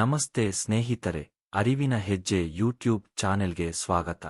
ನಮಸ್ತೆ ಸ್ನೇಹಿತರೆ, ಅರಿವಿನ ಹೆಜ್ಜೆ ಯೂಟ್ಯೂಬ್ ಚಾನೆಲ್ಗೆ ಸ್ವಾಗತ.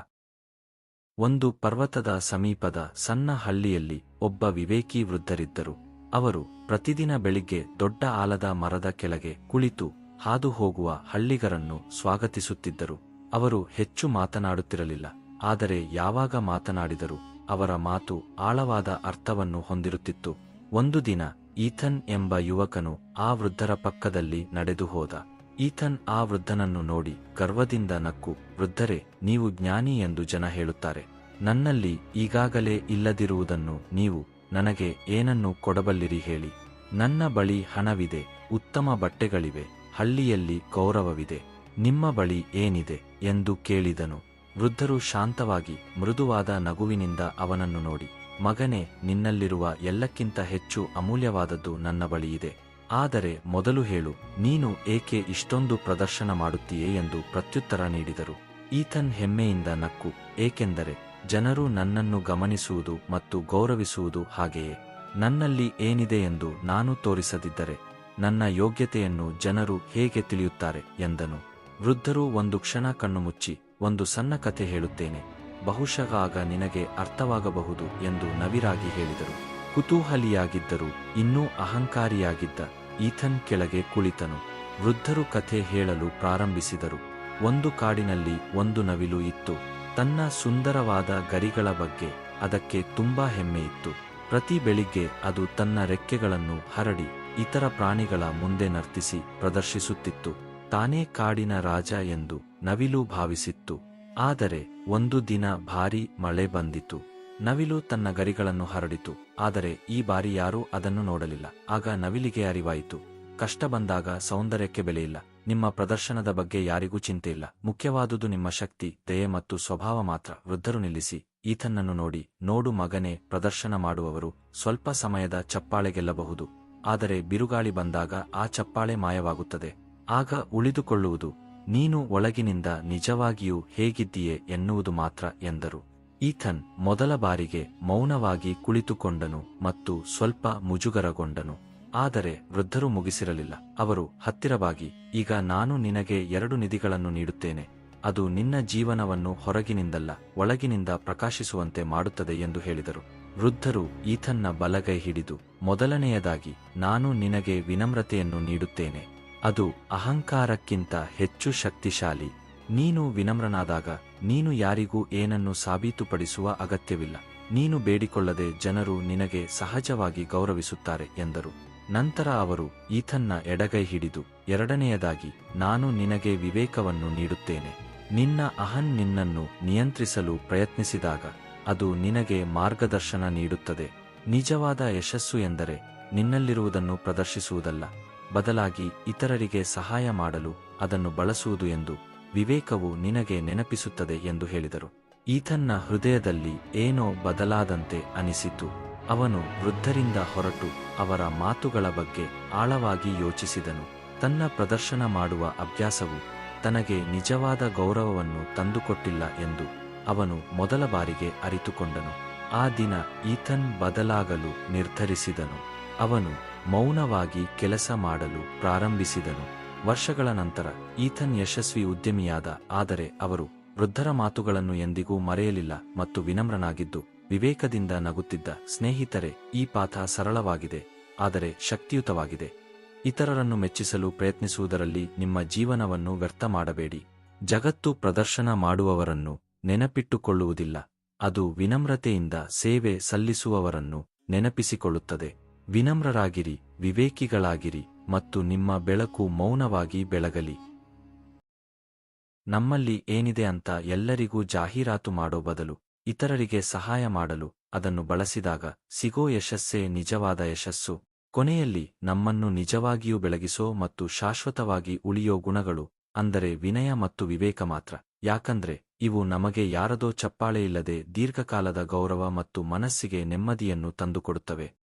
ಒಂದು ಪರ್ವತದ ಸಮೀಪದ ಸಣ್ಣ ಹಳ್ಳಿಯಲ್ಲಿ ಒಬ್ಬ ವಿವೇಕಿ ವೃದ್ಧರಿದ್ದರು. ಅವರು ಪ್ರತಿದಿನ ಬೆಳಿಗ್ಗೆ ದೊಡ್ಡ ಆಲದ ಮರದ ಕೆಳಗೆ ಕುಳಿತು ಹಾದು ಹೋಗುವ ಹಳ್ಳಿಗರನ್ನು ಸ್ವಾಗತಿಸುತ್ತಿದ್ದರು. ಅವರು ಹೆಚ್ಚು ಮಾತನಾಡುತ್ತಿರಲಿಲ್ಲ, ಆದರೆ ಯಾವಾಗ ಮಾತನಾಡಿದರೂ ಅವರ ಮಾತು ಆಳವಾದ ಅರ್ಥವನ್ನು ಹೊಂದಿರುತ್ತಿತ್ತು. ಒಂದು ದಿನ ಈಥನ್ ಎಂಬ ಯುವಕನು ಆ ವೃದ್ಧರ ಪಕ್ಕದಲ್ಲಿ ನಡೆದು ಹೋದ ಈಥನ್ ಆ ವೃದ್ಧನನ್ನು ನೋಡಿ ಗರ್ವದಿಂದ ನಕ್ಕು, ವೃದ್ಧರೇ, ನೀವು ಜ್ಞಾನಿ ಎಂದು ಜನ ಹೇಳುತ್ತಾರೆ. ನನ್ನಲ್ಲಿ ಈಗಾಗಲೇ ಇಲ್ಲದಿರುವುದನ್ನು ನೀವು ನನಗೆ ಏನನ್ನು ಕೊಡಬಲ್ಲಿರಿ ಹೇಳಿ. ನನ್ನ ಬಳಿ ಹಣವಿದೆ, ಉತ್ತಮ ಬಟ್ಟೆಗಳಿವೆ, ಹಳ್ಳಿಯಲ್ಲಿ ಗೌರವವಿದೆ, ನಿಮ್ಮ ಬಳಿ ಏನಿದೆ? ಎಂದು ಕೇಳಿದನು. ವೃದ್ಧರು ಶಾಂತವಾಗಿ ಮೃದುವಾದ ನಗುವಿನಿಂದ ಅವನನ್ನು ನೋಡಿ, ಮಗನೇ, ನಿನ್ನಲ್ಲಿರುವ ಎಲ್ಲಕ್ಕಿಂತ ಹೆಚ್ಚು ಅಮೂಲ್ಯವಾದದ್ದು ನನ್ನ ಬಳಿಯಿದೆ. ಆದರೆ ಮೊದಲು ಹೇಳು, ನೀನು ಏಕೆ ಇಷ್ಟೊಂದು ಪ್ರದರ್ಶನ ಮಾಡುತ್ತೀಯೇ ಎಂದು ಪ್ರತ್ಯುತ್ತರ ನೀಡಿದರು. ಈತನ್ ಹೆಮ್ಮೆಯಿಂದ ನಕ್ಕು, ಏಕೆಂದರೆ ಜನರು ನನ್ನನ್ನು ಗಮನಿಸುವುದು ಮತ್ತು ಗೌರವಿಸುವುದು ಹಾಗೆಯೇ. ನನ್ನಲ್ಲಿ ಏನಿದೆ ಎಂದು ನಾನು ತೋರಿಸದಿದ್ದರೆ ನನ್ನ ಯೋಗ್ಯತೆಯನ್ನು ಜನರು ಹೇಗೆ ತಿಳಿಯುತ್ತಾರೆ ಎಂದನು. ವೃದ್ಧರು ಒಂದು ಕ್ಷಣ ಕಣ್ಣು ಮುಚ್ಚಿ, ಒಂದು ಸಣ್ಣ ಕಥೆ ಹೇಳುತ್ತೇನೆ, ಬಹುಶಃ ಆಗ ನಿನಗೆ ಅರ್ಥವಾಗಬಹುದು ಎಂದು ನವಿರಾಗಿ ಹೇಳಿದರು. ಕುತೂಹಲಿಯಾಗಿದ್ದರೂ ಇನ್ನೂ ಅಹಂಕಾರಿಯಾಗಿದ್ದ ಈಥನ್ ಕೆಳಗೆ ಕುಳಿತನು. ವೃದ್ಧರು ಕಥೆ ಹೇಳಲು ಪ್ರಾರಂಭಿಸಿದರು. ಒಂದು ಕಾಡಿನಲ್ಲಿ ಒಂದು ನವಿಲು ಇತ್ತು. ತನ್ನ ಸುಂದರವಾದ ಗರಿಗಳ ಬಗ್ಗೆ ಅದಕ್ಕೆ ತುಂಬಾ ಹೆಮ್ಮೆಯಿತ್ತು ಪ್ರತಿ ಬೆಳಿಗ್ಗೆ ಅದು ತನ್ನ ರೆಕ್ಕೆಗಳನ್ನು ಹರಡಿ ಇತರ ಪ್ರಾಣಿಗಳ ಮುಂದೆ ನರ್ತಿಸಿ ಪ್ರದರ್ಶಿಸುತ್ತಿತ್ತು. ತಾನೇ ಕಾಡಿನ ರಾಜ ಎಂದು ನವಿಲು ಭಾವಿಸಿತ್ತು. ಆದರೆ ಒಂದು ದಿನ ಭಾರೀ ಮಳೆ ಬಂದಿತು. ನವಿಲು ತನ್ನ ಗರಿಗಳನ್ನು ಹರಡಿತು, ಆದರೆ ಈ ಬಾರಿ ಯಾರೂ ಅದನ್ನು ನೋಡಲಿಲ್ಲ. ಆಗ ನವಿಲಿಗೆ ಅರಿವಾಯಿತು, ಕಷ್ಟ ಬಂದಾಗ ಸೌಂದರ್ಯಕ್ಕೆ ಬೆಲೆಯಿಲ್ಲ, ನಿಮ್ಮ ಪ್ರದರ್ಶನದ ಬಗ್ಗೆ ಯಾರಿಗೂ ಚಿಂತೆಯಿಲ್ಲ, ಮುಖ್ಯವಾದುದು ನಿಮ್ಮ ಶಕ್ತಿ, ದಯೆ ಮತ್ತು ಸ್ವಭಾವ ಮಾತ್ರ, ವೃದ್ಧರು ನಿಲ್ಲಿಸಿ, ಈತನನ್ನು ನೋಡಿ, ನೋಡು ಮಗನೇ, ಪ್ರದರ್ಶನ ಮಾಡುವವರು, ಸ್ವಲ್ಪ ಸಮಯದ ಚಪ್ಪಾಳೆ ಗೆಲ್ಲಬಹುದು, ಆದರೆ ಬಿರುಗಾಳಿ ಬಂದಾಗ ಆ ಚಪ್ಪಾಳೆ ಮಾಯವಾಗುತ್ತದೆ, ಆಗ ಉಳಿದುಕೊಳ್ಳುವುದು, ನೀನು ಒಳಗಿನಿಂದ ನಿಜವಾಗಿಯೂ ಹೇಗಿದ್ದೀಯೆ ಎನ್ನುವುದು ಮಾತ್ರ ಎಂದರು. ಈಥನ್ ಮೊದಲ ಬಾರಿಗೆ ಮೌನವಾಗಿ ಕುಳಿತುಕೊಂಡನು ಮತ್ತು ಸ್ವಲ್ಪ ಮುಜುಗರಗೊಂಡನು. ಆದರೆ ವೃದ್ಧರು ಮುಗಿಸಿರಲಿಲ್ಲ. ಅವರು, ಹತ್ತಿರವಾಗಿ, ಈಗ ನಾನು ನಿನಗೆ ಎರಡು ನಿಧಿಗಳನ್ನು ನೀಡುತ್ತೇನೆ. ಅದು ನಿನ್ನ ಜೀವನವನ್ನು ಹೊರಗಿನಿಂದಲ್ಲ, ಒಳಗಿನಿಂದ ಪ್ರಕಾಶಿಸುವಂತೆ ಮಾಡುತ್ತದೆ ಎಂದು ಹೇಳಿದರು. ವೃದ್ಧರು ಈಥನ್ನ ಬಲಗೈ ಹಿಡಿದು, ಮೊದಲನೆಯದಾಗಿ, ನಾನು ನಿನಗೆ ವಿನಮ್ರತೆಯನ್ನು ನೀಡುತ್ತೇನೆ. ಅದು ಅಹಂಕಾರಕ್ಕಿಂತ ಹೆಚ್ಚು ಶಕ್ತಿಶಾಲಿ. ನೀನು ವಿನಮ್ರನಾದಾಗ ನೀನು ಯಾರಿಗೂ ಏನನ್ನು ಸಾಬೀತುಪಡಿಸುವ ಅಗತ್ಯವಿಲ್ಲ. ನೀನು ಬೇಡಿಕೊಳ್ಳದೆ ಜನರು ನಿನಗೆ ಸಹಜವಾಗಿ ಗೌರವಿಸುತ್ತಾರೆ ಎಂದರು. ನಂತರ ಅವರು ಈಥನ್ನ ಎಡಗೈ ಹಿಡಿದು, ಎರಡನೆಯದಾಗಿ, ನಾನು ನಿನಗೆ ವಿವೇಕವನ್ನು ನೀಡುತ್ತೇನೆ. ನಿನ್ನ ಅಹನ್ ನಿನ್ನನ್ನು ನಿಯಂತ್ರಿಸಲು ಪ್ರಯತ್ನಿಸಿದಾಗ ಅದು ನಿನಗೆ ಮಾರ್ಗದರ್ಶನ ನೀಡುತ್ತದೆ. ನಿಜವಾದ ಯಶಸ್ಸು ಎಂದರೆ ನಿನ್ನಲ್ಲಿರುವುದನ್ನು ಪ್ರದರ್ಶಿಸುವುದಲ್ಲ. ಬದಲಾಗಿ ಇತರರಿಗೆ ಸಹಾಯ ಮಾಡಲು ಅದನ್ನು ಬಳಸುವುದು ಎಂದು ವಿವೇಕವು ನಿನಗೆ ನೆನಪಿಸುತ್ತದೆ ಎಂದು ಹೇಳಿದರು. ಈತನ್ನ ಹೃದಯದಲ್ಲಿ ಏನೋ ಬದಲಾದಂತೆ ಅನಿಸಿತು. ಅವನು ವೃದ್ಧರಿಂದ ಹೊರಟು ಅವರ ಮಾತುಗಳ ಬಗ್ಗೆ ಆಳವಾಗಿ ಯೋಚಿಸಿದನು. ತನ್ನ ಪ್ರದರ್ಶನ ಮಾಡುವ ಅಭ್ಯಾಸವು ತನಗೆ ನಿಜವಾದ ಗೌರವವನ್ನು ತಂದುಕೊಟ್ಟಿಲ್ಲ ಎಂದು ಅವನು ಮೊದಲ ಬಾರಿಗೆ ಅರಿತುಕೊಂಡನು. ಆ ದಿನ ಈಥನ್ ಬದಲಾಗಲು ನಿರ್ಧರಿಸಿದನು. ಅವನು ಮೌನವಾಗಿ ಕೆಲಸ ಮಾಡಲು ಪ್ರಾರಂಭಿಸಿದನು. ವರ್ಷಗಳ ನಂತರ ಈಥನ್ ಯಶಸ್ವಿ ಉದ್ಯಮಿಯಾದ, ಆದರೆ ಅವರು ವೃದ್ಧರ ಮಾತುಗಳನ್ನು ಎಂದಿಗೂ ಮರೆಯಲಿಲ್ಲ ಮತ್ತು ವಿನಮ್ರನಾಗಿದ್ದು, ವಿವೇಕದಿಂದ ನಗುತ್ತಿದ್ದ ಸ್ನೇಹಿತರೆ, ಈ ಪಾಠ ಸರಳವಾಗಿದೆ, ಆದರೆ ಶಕ್ತಿಯುತವಾಗಿದೆ. ಇತರರನ್ನು ಮೆಚ್ಚಿಸಲು ಪ್ರಯತ್ನಿಸುವುದರಲ್ಲಿ ನಿಮ್ಮ ಜೀವನವನ್ನು ವ್ಯರ್ಥ ಮಾಡಬೇಡಿ. ಜಗತ್ತು ಪ್ರದರ್ಶನ ಮಾಡುವವರನ್ನು ನೆನಪಿಟ್ಟುಕೊಳ್ಳುವುದಿಲ್ಲ. ಅದು ವಿನಮ್ರತೆಯಿಂದ ಸೇವೆ ಸಲ್ಲಿಸುವವರನ್ನು ನೆನಪಿಸಿಕೊಳ್ಳುತ್ತದೆ. ವಿನಮ್ರರಾಗಿರಿ, ವಿವೇಕಿಗಳಾಗಿರಿ. ಮತ್ತು ನಿಮ್ಮ ಬೆಳಕು ಮೌನವಾಗಿ ಬೆಳಗಲಿ. ನಮ್ಮಲ್ಲಿ ಏನಿದೆ ಅಂತ ಎಲ್ಲರಿಗೂ ಜಾಹೀರಾತು ಮಾಡೋ ಬದಲು, ಇತರರಿಗೆ ಸಹಾಯ ಮಾಡಲು, ಅದನ್ನು ಬಳಸಿದಾಗ ಸಿಗೋ ಯಶಸ್ಸೇ ನಿಜವಾದ ಯಶಸ್ಸು. ಕೊನೆಯಲ್ಲಿ ನಮ್ಮನ್ನು ನಿಜವಾಗಿಯೂ ಬೆಳಗಿಸೋ ಮತ್ತು ಶಾಶ್ವತವಾಗಿ ಉಳಿಯೋ ಗುಣಗಳು, ಅಂದರೆ ವಿನಯ ಮತ್ತು ವಿವೇಕ ಮಾತ್ರ. ಯಾಕಂದ್ರೆ, ಇವು ನಮಗೆ ಯಾರದೋ ಚಪ್ಪಾಳೆಯಿಲ್ಲದೆ ದೀರ್ಘಕಾಲದ ಗೌರವ ಮತ್ತು ಮನಸ್ಸಿಗೆ ನೆಮ್ಮದಿಯನ್ನು ತಂದುಕೊಡುತ್ತವೆ.